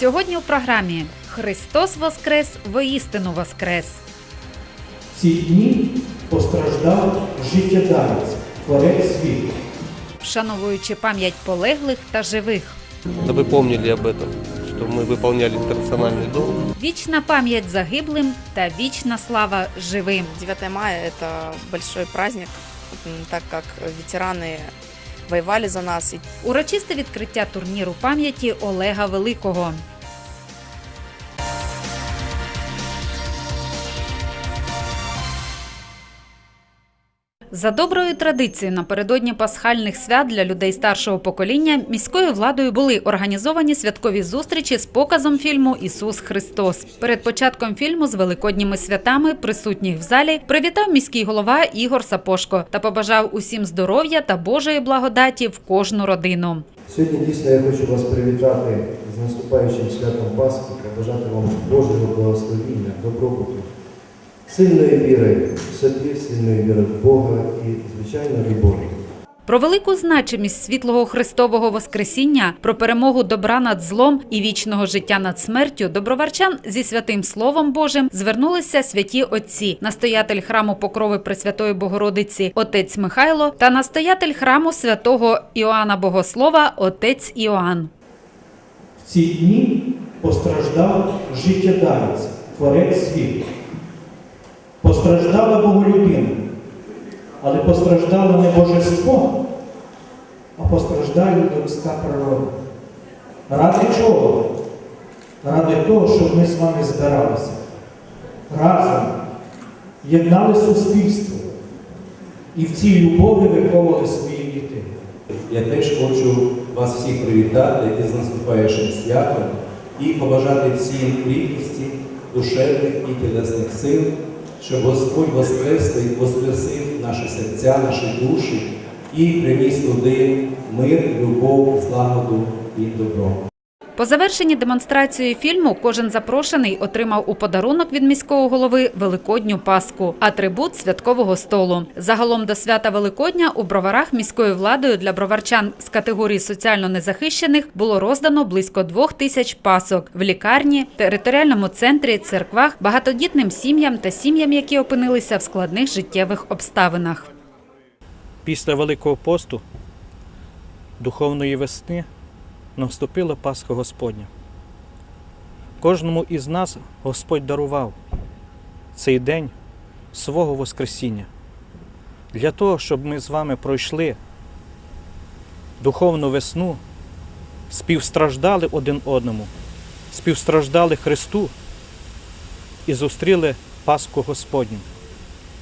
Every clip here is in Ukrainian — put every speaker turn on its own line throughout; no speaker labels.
Сьогодні у програмі Христос Воскрес, воістину Воскрес.
В ці дні постраждав життєдавець, творець світу.
Вшановуючи пам'ять полеглих та живих.
Чтобы помнили об этом, что мы выполняли персональный долг.
Вічна пам'ять загиблим та вічна слава живим.
9 мая – это большой праздник, м, так как ветераны воевали за нас. И
Урочисте відкриття турніру пам'яті Олега Великого. За доброю традицією напередодні пасхальних свят для людей старшого покоління міською владою були організовані святкові зустрічі з показом фільму Ісус Христос. Перед початком фільму з великодніми святами присутніх в залі привітав міський голова Ігор Сапошко та побажав усім здоров'я та Божої благодаті в кожну родину.
Сьогодні дійсно я хочу вас привітати з наступаючим святом Пасхи, побажати вам Божого благословіння, добробуту, сильної віри в собі, сильної віри в Бога і, звичайно, любові.
Про велику значимість світлого Христового Воскресіння, про перемогу добра над злом і вічного життя над смертю доброварчан зі святим Словом Божим звернулися святі отці, настоятель храму Покрови Пресвятої Богородиці отець Михайло та настоятель храму святого Іоанна Богослова отець Іоанн.
В ці дні постраждав життєдавець, творець світу. Постраждала Боголюбина, але постраждало не божество, а постраждає людська природа. Ради чого? Ради того, щоб ми з вами збиралися. Разом єднали суспільство і в цій любові виховували своїх дітей.
Я теж хочу вас всіх привітати із наступаючим святом і побажати всім рідкості, душевних і тілесних сил, щоб Господь воскреслий, воскресив наші серця, наші душі і приніс туди мир, любов, злагоду і добро.
По завершенні демонстрації фільму кожен запрошений отримав у подарунок від міського голови Великодню Паску, атрибут святкового столу. Загалом до свята Великодня у броварах міською владою для броварчан з категорії соціально незахищених було роздано близько двох тисяч пасок в лікарні, територіальному центрі, церквах, багатодітним сім'ям та сім'ям, які опинилися в складних життєвих обставинах.
Після Великого посту, духовної весни, наступила Пасха Господня. Кожному із нас Господь дарував цей день свого Воскресіння для того, щоб ми з вами пройшли духовну весну, співстраждали один одному, співстраждали Христу і зустріли Пасху Господню,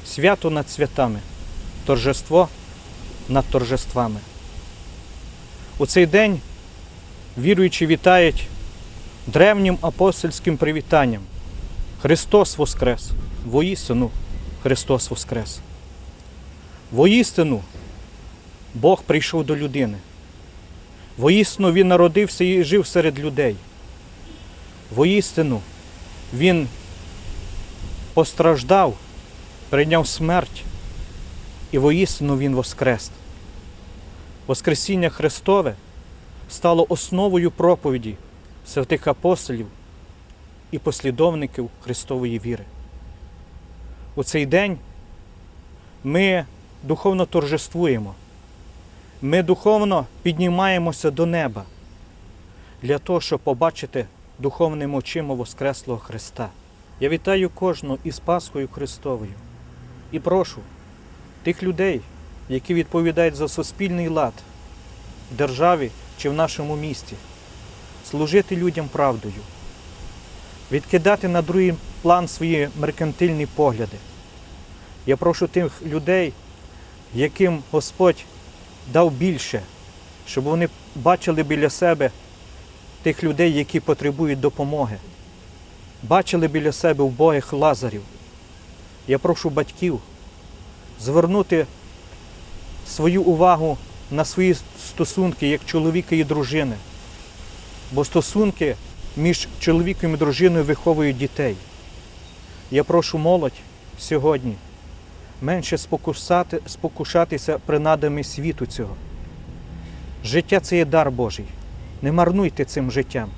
свято над святами, торжество над торжествами. У цей день віруючі вітають древнім апостольським привітанням. Христос Воскрес! Воістину Христос Воскрес! Воістину Бог прийшов до людини. Воістину Він народився і жив серед людей. Воістину Він постраждав, прийняв смерть, і воістину Він воскрес. Воскресіння Христове стало основою проповіді святих апостолів і послідовників Христової віри. У цей день ми духовно торжествуємо, ми духовно піднімаємося до неба для того, щоб побачити духовними очима Воскреслого Христа. Я вітаю кожного із Пасхою Христовою і прошу тих людей, які відповідають за суспільний лад в державі чи в нашому місті, служити людям правдою, відкидати на другий план свої меркантильні погляди. Я прошу тих людей, яким Господь дав більше, щоб вони бачили біля себе тих людей, які потребують допомоги, бачили біля себе вбогих лазарів. Я прошу батьків звернути свою увагу на свої стосунки як чоловіка і дружини. Бо стосунки між чоловіком і дружиною виховують дітей. Я прошу молодь сьогодні менше спокусати, спокушатися принадами світу цього. Життя це є дар Божий. Не марнуйте цим життям.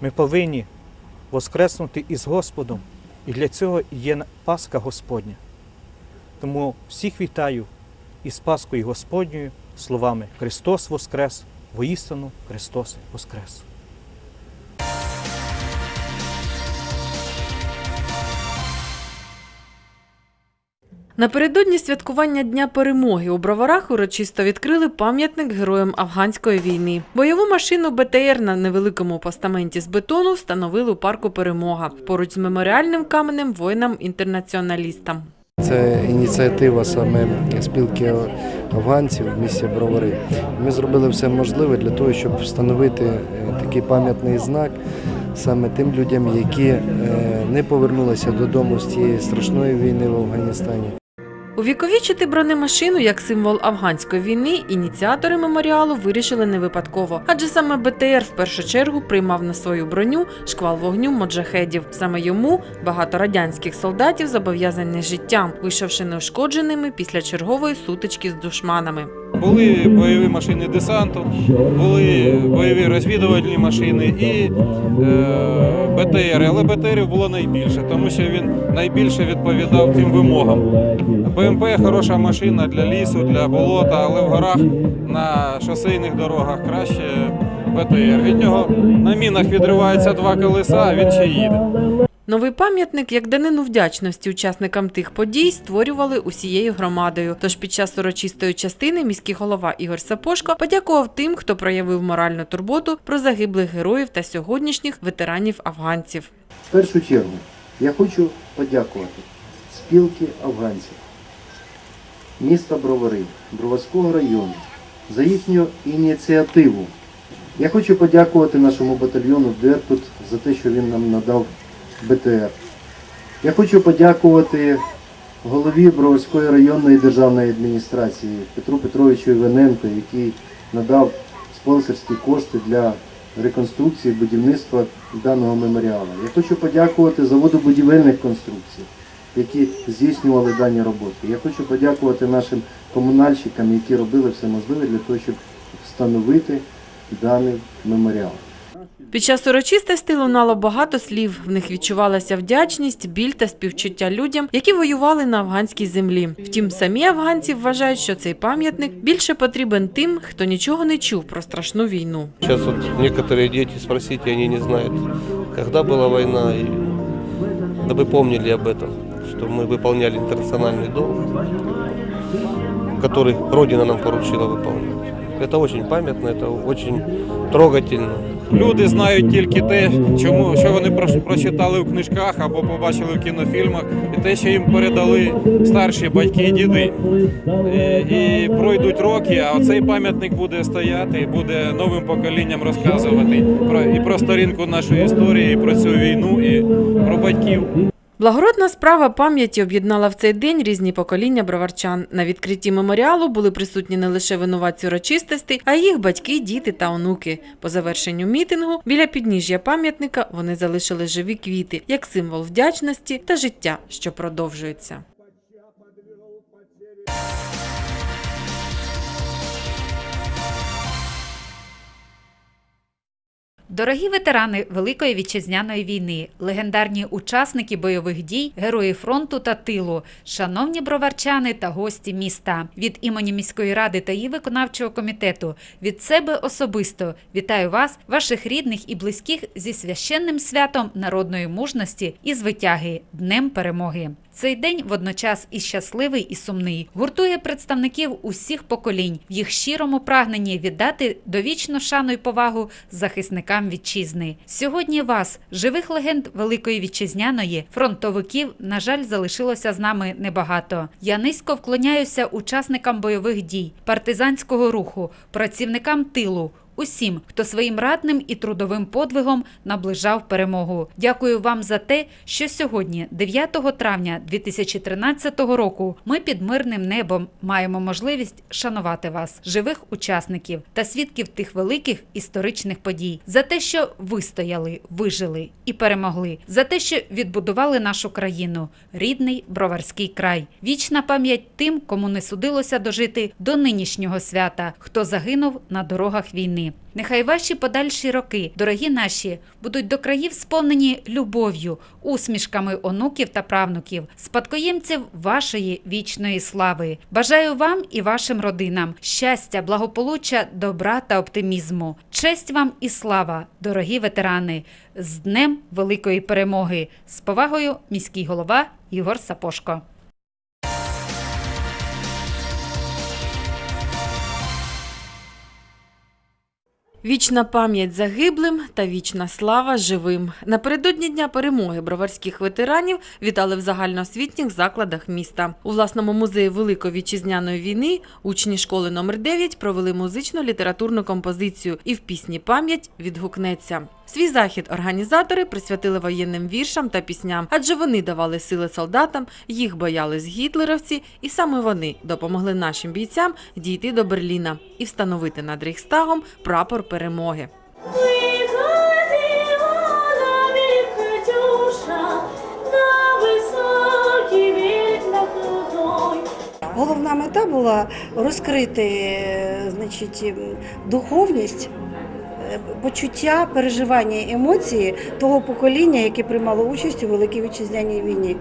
Ми повинні воскреснути із Господом, і для цього є Пасха Господня. Тому всіх вітаю із Паскою Господньою словами Христос Воскрес, воістину Христос Воскрес!
Напередодні святкування Дня перемоги у Броварах урочисто відкрили пам'ятник героям афганської війни. Бойову машину БТР на невеликому постаменті з бетону встановили у парку Перемога поруч з меморіальним каменем воїнам-інтернаціоналістам.
Це ініціатива саме спілки афганців в місті Бровари. Ми зробили все можливе для того, щоб встановити е, такий пам'ятний знак саме тим людям, які е, не повернулися додому з цієї страшної війни в Афганістані.
Увіковічити бронемашину як символ афганської війни ініціатори меморіалу вирішили не випадково, адже саме БТР в першу чергу приймав на свою броню шквал вогню моджахедів. Саме йому багато радянських солдатів зобов'язані життям, вийшовши неушкодженими після чергової сутички з душманами.
Були бойові машини десанту, були бойові розвідувальні машини і е, БТР. Але БТРів було найбільше, тому що він найбільше відповідав тим вимогам. БМП хороша машина для лісу, для болота, але в горах на шосейних дорогах краще БТР. Від нього на мінах відриваються два колеса, а він ще їде.
Новий пам'ятник, як данину вдячності учасникам тих подій, створювали усією громадою. Тож під час урочистої частини міський голова Ігор Сапошко подякував тим, хто проявив моральну турботу про загиблих героїв та сьогоднішніх ветеранів афганців.
В першу чергу я хочу подякувати спілки афганців міста Бровари, Броварського району за їхню ініціативу. Я хочу подякувати нашому батальйону Деркут за те, що він нам надав БТР. Я хочу подякувати голові Броварської районної державної адміністрації Петру Петровичу Іваненко, який надав спонсорські кошти для реконструкції будівництва даного меморіалу. Я хочу подякувати заводу будівельних конструкцій, які здійснювали дані роботи. Я хочу подякувати нашим комунальщикам, які робили все можливе для того, щоб встановити даний меморіал.
Під час урочистостей лунало багато слів. В них відчувалася вдячність, біль та співчуття людям, які воювали на афганській землі. Втім, самі афганці вважають, що цей пам'ятник більше потрібен тим, хто нічого не чув про страшну війну.
Сейчас вот некоторые дети спросите, они не знают, когда была война, и дабы помнили об этом, что мы выполняли интернациональный долг, который Родина нам поручила выполнять. Это очень памятно, это очень трогательно.
Люди знають тільки те, чому що вони прочитали в книжках або побачили в кінофільмах, і те, що їм передали старші батьки і діди. І, і пройдуть роки, а цей пам'ятник буде стояти і буде новим поколінням розказувати про і про сторінку нашої історії, і про цю війну, і про батьків.
Благородна справа пам'яті об'єднала в цей день різні покоління броварчан. На відкритті меморіалу були присутні не лише винуватці урочистостей, а й їх батьки, діти та онуки. По завершенню мітингу біля підніжжя пам'ятника вони залишили живі квіти як символ вдячності та життя, що продовжується.
Дорогі ветерани Великої вітчизняної війни, легендарні учасники бойових дій, герої фронту та тилу, шановні броварчани та гості міста. Від імені міської ради та її виконавчого комітету від себе особисто вітаю вас, ваших рідних і близьких зі священним святом народної мужності і звитяги Днем Перемоги. Цей день водночас і щасливий, і сумний, гуртує представників усіх поколінь в їх щирому прагненні віддати довічну шану й повагу захисникам вітчизни. Сьогодні вас, живих легенд Великої вітчизняної, фронтовиків, на жаль, залишилося з нами небагато. Я низько вклоняюся учасникам бойових дій, партизанського руху, працівникам тилу. Усім, хто своїм радним і трудовим подвигом наближав перемогу. Дякую вам за те, що сьогодні, 9 травня 2013 року, ми під мирним небом маємо можливість шанувати вас, живих учасників та свідків тих великих історичних подій, за те, що вистояли, вижили і перемогли, за те, що відбудували нашу країну, рідний броварський край. Вічна пам'ять тим, кому не судилося дожити до нинішнього свята, хто загинув на дорогах війни. Нехай ваші подальші роки, дорогі наші, будуть до країв сповнені любов'ю, усмішками онуків та правнуків, спадкоємців вашої вічної слави. Бажаю вам і вашим родинам щастя, благополуччя, добра та оптимізму. Честь вам і слава, дорогі ветерани! З Днем Великої Перемоги! З повагою, міський голова Ігор Сапошко.
Вічна пам'ять загиблим та вічна слава живим. Напередодні дня перемоги броварських ветеранів вітали в загальноосвітніх закладах міста. У власному музеї Великої вітчизняної війни учні школи номер 9 провели музично літературну композицію і в пісні пам'ять відгукнеться. Свій захід організатори присвятили воєнним віршам та пісням, адже вони давали сили солдатам, їх боялись гітлерівці, і саме вони допомогли нашим бійцям дійти до Берліна і встановити над Рейхстагом прапор перемоги.
Головна мета була розкрити е, значить, ем, духовність, почуття, переживання, емоції того покоління, яке приймало участь у Великій Вітчизняній війні.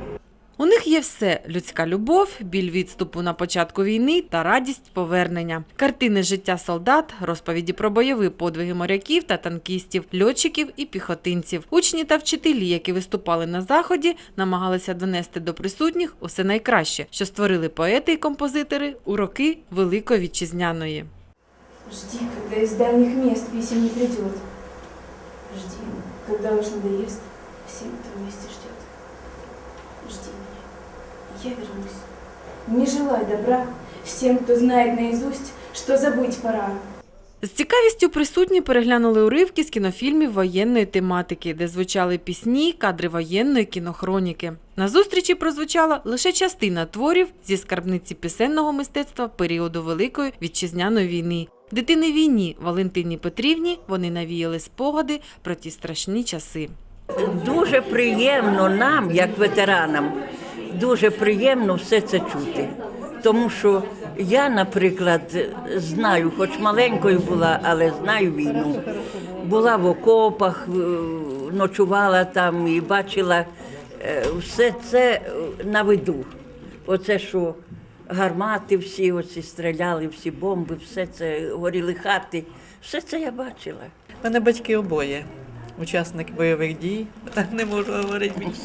У них є все: людська любов, біль відступу на початку війни та радість повернення. Картини життя солдат, розповіді про бойові подвиги моряків та танкістів, льотчиків і піхотинців. Учні та вчителі, які виступали на заході, намагалися донести до присутніх усе найкраще, що створили поети і композитори у роки Великої вітчизняної.
Жди, когда из дальних мест писем не придет. Жди, когда уж надоест, всем кто вместе ждет. Жди меня, я вернусь. Не желай добра всем, кто знает наизусть, что забыть пора.
З цікавістю присутні переглянули уривки з кінофільмів воєнної тематики, де звучали пісні, кадри воєнної кінохроніки. На зустрічі прозвучала лише частина творів зі скарбниці пісенного мистецтва періоду Великої вітчизняної війни. Дитини війні Валентині Петрівні вони навіяли спогади про ті страшні часи.
Дуже приємно нам, як ветеранам, дуже приємно все це чути. Тому що я, наприклад, знаю, хоч маленькою була, але знаю війну. Була в окопах, е, ночувала там і бачила е, все це на виду. Оце, що гармати всі оці стріляли, всі бомби, все це горіли хати. Все це я бачила.
У мене батьки обоє, учасники бойових дій. Не можу говорити більше.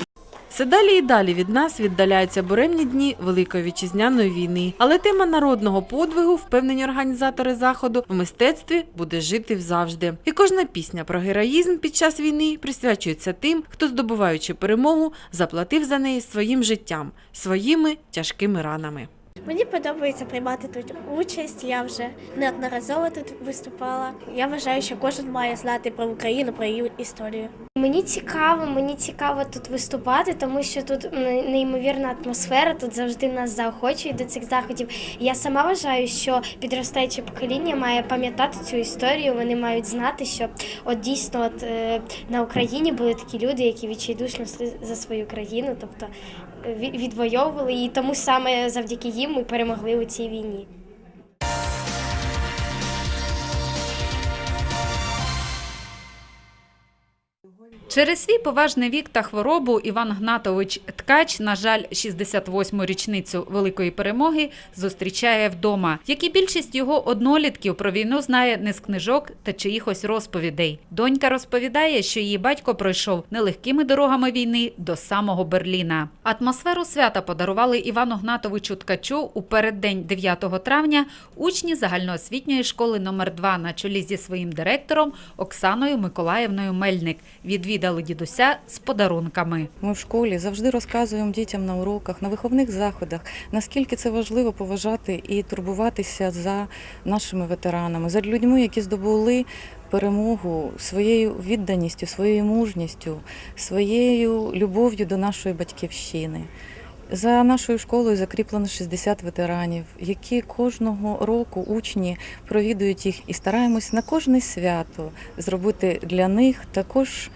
Все далі і далі від нас віддаляються буремні дні Великої вітчизняної війни. Але тема народного подвигу, впевнені організатори заходу, в мистецтві буде жити завжди. І кожна пісня про героїзм під час війни присвячується тим, хто, здобуваючи перемогу, заплатив за неї своїм життям, своїми тяжкими ранами.
Мені подобається приймати тут участь. Я вже неодноразово тут виступала. Я вважаю, що кожен має знати про Україну, про її історію.
Мені цікаво, мені цікаво тут виступати, тому що тут неймовірна атмосфера, тут завжди нас заохочують до цих заходів. Я сама вважаю, що підростаюче покоління має пам'ятати цю історію. Вони мають знати, що от дійсно от, е, на Україні були такі люди, які відчайдушно за свою країну, тобто відвоювали, і тому саме завдяки їм ми перемогли у цій війні.
Через свій поважний вік та хворобу Іван Гнатович Ткач, на жаль, 68-му річницю великої перемоги зустрічає вдома, як і більшість його однолітків про війну знає не з книжок та чиїхось розповідей. Донька розповідає, що її батько пройшов нелегкими дорогами війни до самого Берліна. Атмосферу свята подарували Івану Гнатовичу Ткачу у переддень 9 травня учні загальноосвітньої школи номер 2 на чолі зі своїм директором Оксаною Миколаївною Мельник. Відвідали дідуся з подарунками.
Ми в школі завжди розказуємо дітям на уроках, на виховних заходах, наскільки це важливо поважати і турбуватися за нашими ветеранами, за людьми, які здобули перемогу своєю відданістю, своєю мужністю, своєю любов'ю до нашої батьківщини. За нашою школою закріплено 60 ветеранів, які кожного року учні провідують їх і стараємось на кожне свято зробити для них також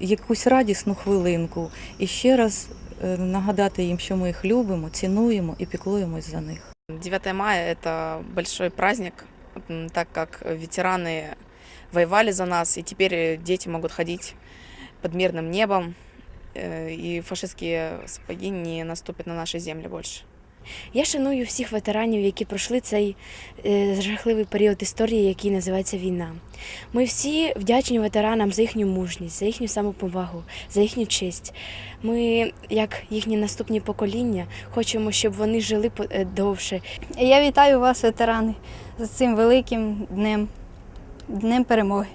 якусь радісну хвилинку і ще раз е, нагадати їм, що ми їх любимо, цінуємо і піклуємось за них.
9 мая – это большой праздник, м, так как ветераны воевали за нас, и теперь э, дети могут ходить под мирным небом, э, и фашистские сапоги не наступят на наши земли больше.
Я шаную всіх ветеранів, які пройшли цей е, жахливий період історії, який називається війна. Ми всі вдячні ветеранам за їхню мужність, за їхню самоповагу, за їхню честь. Ми, як їхні наступні покоління, хочемо, щоб вони жили е, довше.
Я вітаю вас, ветерани, з цим великим днем, днем перемоги.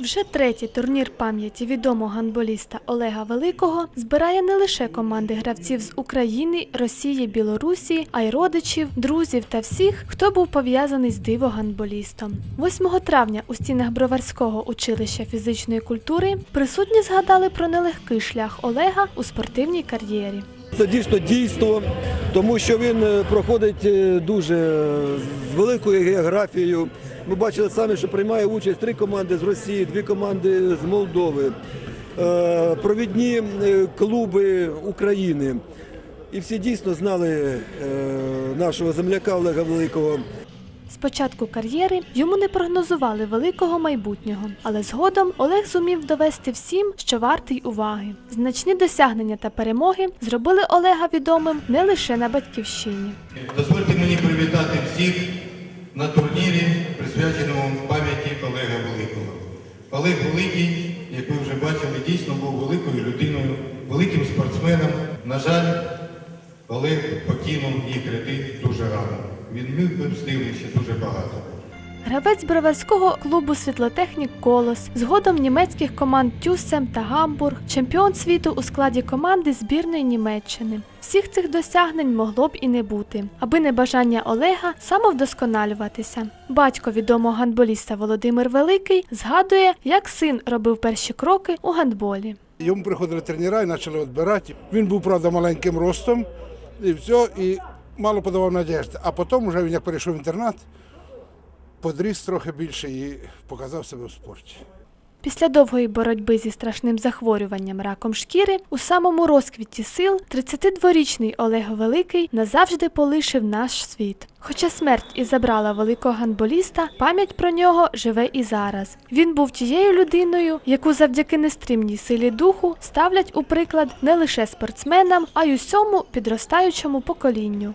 Вже третій турнір пам'яті відомого гандболіста Олега Великого збирає не лише команди гравців з України, Росії, Білорусі, а й родичів, друзів та всіх, хто був пов'язаний з диво-гандболістом. 8 травня у стінах Броварського училища фізичної культури присутні згадали про нелегкий шлях Олега у спортивній кар'єрі.
Це дійсно дійство, тому що він е, проходить е, дуже е, з великою географією. Ми бачили самі, що приймає участь три команди з Росії, дві команди з Молдови, провідні клуби України. І всі дійсно знали нашого земляка Олега Великого.
З початку кар'єри йому не прогнозували великого майбутнього, але згодом Олег зумів довести всім, що вартий уваги. Значні досягнення та перемоги зробили Олега відомим не лише на батьківщині.
Дозвольте мені привітати всіх на турнірі, присвяченому пам'яті Олега Великого. Олег Великий, як ви вже бачили, дійсно був великою людиною, великим спортсменом. На жаль, Олег покинув їх ряди дуже рано. Він міг би встигнути ще дуже багато.
Гравець броварського клубу Світлотехнік Колос, згодом німецьких команд Тюссем та Гамбург, чемпіон світу у складі команди збірної Німеччини. Всіх цих досягнень могло б і не бути, аби не бажання Олега самовдосконалюватися. Батько відомого гандболіста Володимир Великий згадує, як син робив перші кроки у гандболі.
Йому приходили тренера і почали відбирати. Він був, правда, маленьким ростом, і все, і мало подавав надіжди. А потім, вже він як перейшов в інтернат, подріс трохи більше і показав себе в спорті.
Після довгої боротьби зі страшним захворюванням раком шкіри у самому розквіті сил 32-річний Олег Великий назавжди полишив наш світ. Хоча смерть і забрала великого гандболіста, пам'ять про нього живе і зараз. Він був тією людиною, яку завдяки нестримній силі духу ставлять у приклад не лише спортсменам, а й усьому підростаючому поколінню.